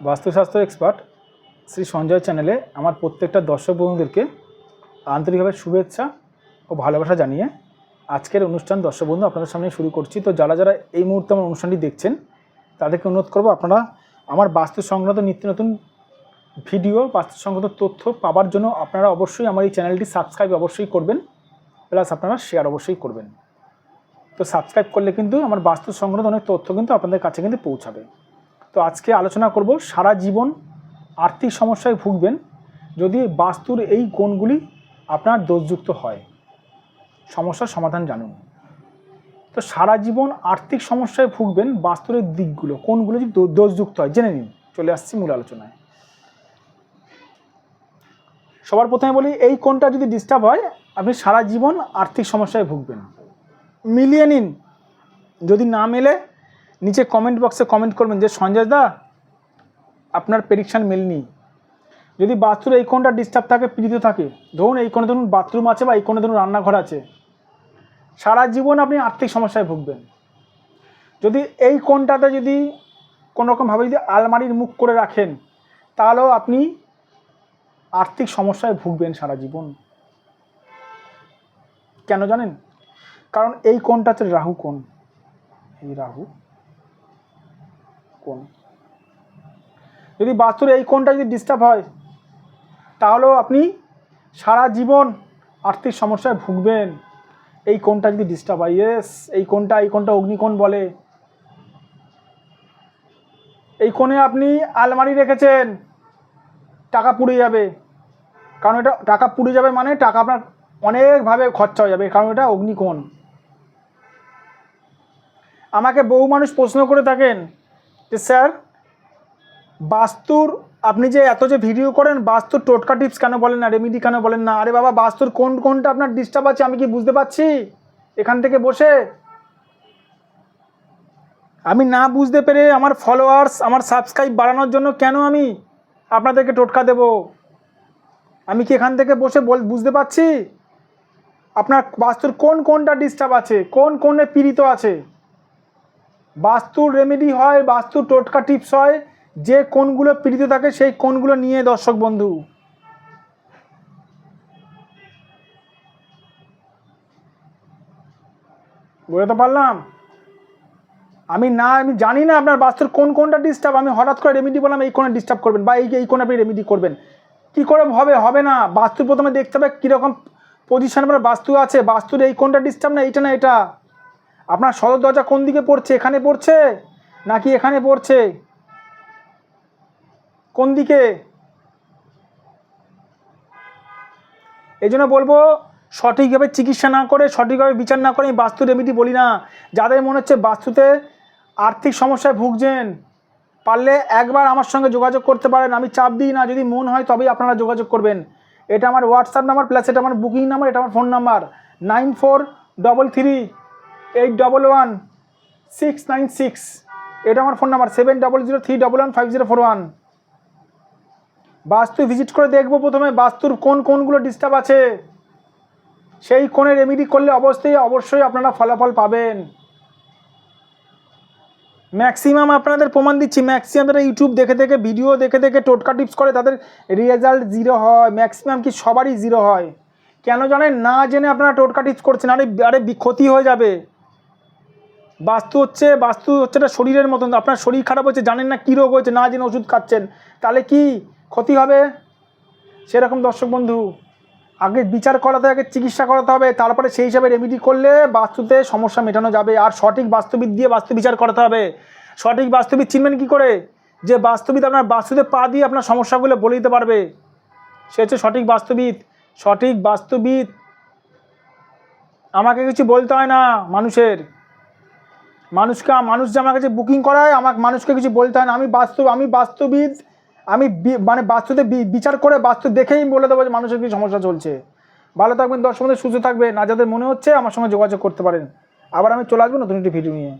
বাস্তুশাস্ত্র এক্সপার্ট শ্রী সঞ্জয় চ্যানেলে আমার প্রত্যেকটা দর্শক বন্ধুদেরকে আন্তরিকভাবে শুভেচ্ছা ও ভালোবাসা জানিয়ে আজকের অনুষ্ঠান দর্শক বন্ধু আপনাদের সামনে শুরু করছি। তো যারা যারা এই মুহূর্তে আমার অনুষ্ঠানটি দেখছেন, তাদেরকে অনুরোধ করব আপনারা আমার বাস্তু সংক্রান্ত নিত্য নতুন ভিডিও বাস্তু সংক্রান্ত তথ্য পাওয়ার জন্য আপনারা অবশ্যই আমার এই চ্যানেলটি সাবস্ক্রাইব অবশ্যই করবেন প্লাস আপনারা শেয়ার অবশ্যই করবেন। তো সাবস্ক্রাইব করলে কিন্তু আমার বাস্তু সংক্রান্ত অনেক তথ্য কিন্তু আপনাদের কাছে কিন্তু পৌঁছাবে। তো আজকে আলোচনা করব সারা জীবন আর্থিক সমস্যায় ভুগবেন যদি বাস্তুর এই কোণগুলি আপনার দোষযুক্ত হয়। সমস্যার সমাধান জানুন। তো সারা জীবন আর্থিক সমস্যায় ভুগবেন বাস্তুর দিকগুলো কোনগুলো যদি দোষযুক্ত হয়। জেনে নিন, চলে আসছি মূল আলোচনায়। সবার প্রথমে বলি, এই কোনটা যদি ডিস্টার্ব হয়, আপনি সারা জীবন আর্থিক সমস্যায় ভুগবেন। মিলিয়ে নিন। যদি না মেলে নিচে কমেন্ট বক্সে কমেন্ট করবেন যে, সঞ্জয় দা, আপনার প্রেডিকশান মেলনি। যদি বাথরুম এই কোনটা ডিস্টার্ব থাকে, পীড়িত থাকে, ধরুন এই কোনো ধরুন বাথরুম আছে বা এই কোনো ধরুন রান্নাঘর আছে, সারা জীবন আপনি আর্থিক সমস্যায় ভুগবেন। যদি এই কোনটাতে যদি কোনোরকমভাবে যদি আলমারির মুখ করে রাখেন, তাহলেও আপনি আর্থিক সমস্যায় ভুগবেন সারা জীবন। কেন জানেন? কারণ এই কোণটা হচ্ছে রাহু কোণ। এই রাহু কোণ। যদি বাস্তুর এই কোণটা যদি ডিস্টার্ব হয়, তাহলেও আপনি সারা জীবন আর্থিক সমস্যায় ভুগবেন। এই কোণটা যদি ডিস্টার্ব হয় ইয়েস এই কোণটা এই কোণটা অগ্নিকোণ বলে। এই কোণে আপনি আলমারি রেখেছেন, টাকা পুড়ে যাবে। কারণ এটা টাকা পুড়ে যাবে মানে টাকা আপনার অনেকভাবে খরচা হয়ে যাবে, কারণ এটা অগ্নিকোণ। আমাকে বহু মানুষ প্রশ্ন করে থাকেন যে স্যার, বাস্তুর, আপনি যে এত যে ভিডিও করেন, বাস্তুর টোটকা টিপস কেন বলেন না রেমিডি কেন বলেন না? আরে বাবা, বাস্তুর কোন, কোনটা আপনার ডিস্টার্ব আছে আমি কি বুঝতে পারছি? এখান থেকে বসে। আমি না বুঝতে পেরে আমার ফলোয়ার্স আমার সাবস্ক্রাইব বাড়ানোর জন্য কেন আমি আপনাদেরকে টোটকা দেব? আমি কি এখান থেকে বসে বল, বুঝতে পারছি? আপনার বাস্তুর কোন, কোনটা ডিস্টার্ব আছে? কোন, কোনে পীড়িত আছে? বাস্তুর রেমেডি হয়, বাস্তুর টোটকা টিপস হয়, যে কোনগুলো পীড়িত থাকে সেই কোনগুলো নিয়ে দর্শক বন্ধু। বুঝতে পারলাম? আমি না, আমি জানি না আপনার বাস্তুর কোন কোনটা ডিস্টার্ব আমি হঠাৎ করে রেমেডি বললাম, এই কোণে ডিস্টার্ব করবেন বা এই এই কোণে আপনি রেমেডি করবেন। কি করে হবে হবে না। বাস্তু প্রথমে দেখতে হবে কীরকম পজিশন আপনার বাস্তু আছে। বাস্তুর এই কোনটা ডিস্টার্ব না, এইটা না, এটা। আপনার সদর দরজা কোন দিকে পড়ছে? এখানে পড়ছে নাকি এখানে পড়ছে? কোন দিকে? এই জন্য বলব, সঠিকভাবে চিকিৎসা না করে, সঠিকভাবে বিচার না করে আমি বাস্তু রেমিডি বলি না। যাদের মনে হচ্ছে বাস্তুতে আর্থিক সমস্যায় ভুগছেন, পারলে একবার আমার সঙ্গে যোগাযোগ করতে পারেন। আমি চাপ দিই না, যদি মন হয় তবেই আপনারা যোগাযোগ করবেন। এটা আমার হোয়াটসঅ্যাপ নাম্বার প্লাস এটা আমার বুকিং নাম্বার এটা আমার phone number nine four double three eight double one six nine six এটা আমার phone number seven double zero three double one five zero four one বাস্তু ভিজিট করে দেখব প্রথমে, বাস্তুর কোন কোনগুলো ডিস্টার্ব আছে। সেই কোণে রেমিডি করলে অবশ্যই অবশ্যই আপনারা ফলাফল পাবেন। ম্যাক্সিমাম আপনাদের প্রমাণ দিচ্ছি ম্যাক্সিমাম যারা ইউটিউব দেখে দেখে ভিডিও দেখে দেখে টোটকা টিপস করে, তাদের রেজাল্ট জিরো হয়। ম্যাক্সিমাম কি সবারই জিরো হয়। কেন জানেন? না জেনে আপনারা টোটকা টিপস করছেন, আরে আরে, ক্ষতি হয়ে যাবে। বাস্তু হচ্ছে বাস্তু হচ্ছে এটা শরীরের মতন। আপনার শরীর খারাপ হচ্ছে জানেন না কী রোগ হয়েছে, না জেনে ওষুধ খাচ্ছেন। তাহলে কি ক্ষতি হবে? সেরকম দর্শক বন্ধু, আগে বিচার করাতে, আগে চিকিৎসা করাতে হবে, তারপরে সেই হিসাবে রেমিডি করলে বাস্তুতে সমস্যা মেটানো যাবে। আর সঠিক বাস্তুবিদ দিয়ে বাস্তু বিচার করাতে হবে। সঠিক বাস্তুবিদ চিনবেন কী করে? যে বাস্তুবিদ আপনার বাস্তুতে পা দিয়ে আপনার সমস্যাগুলো বলে দিতে পারবে। সে হচ্ছে সঠিক বাস্তুবিদ। সঠিক বাস্তুবিদ, আমাকে কিছু বলতে হয় না মানুষের। মানুষকে মানুষ যে আমার কাছে বুকিং করায় আমার মানুষকে কিছু বলতে হয় না। আমি বাস্তব, আমি বাস্তবিদ আমি মানে বাস্তুতে বিচার করে বাস্তু দেখেই বলে দেবো যে মানুষের কী সমস্যা চলছে। ভালো থাকবেন, দর্শক বন্ধু, সুস্থ থাকবে না যাদের মনে হচ্ছে, আমার সঙ্গে যোগাযোগ করতে পারেন। আবার আমি চলে আসব নতুন একটি ভিডিও নিয়ে।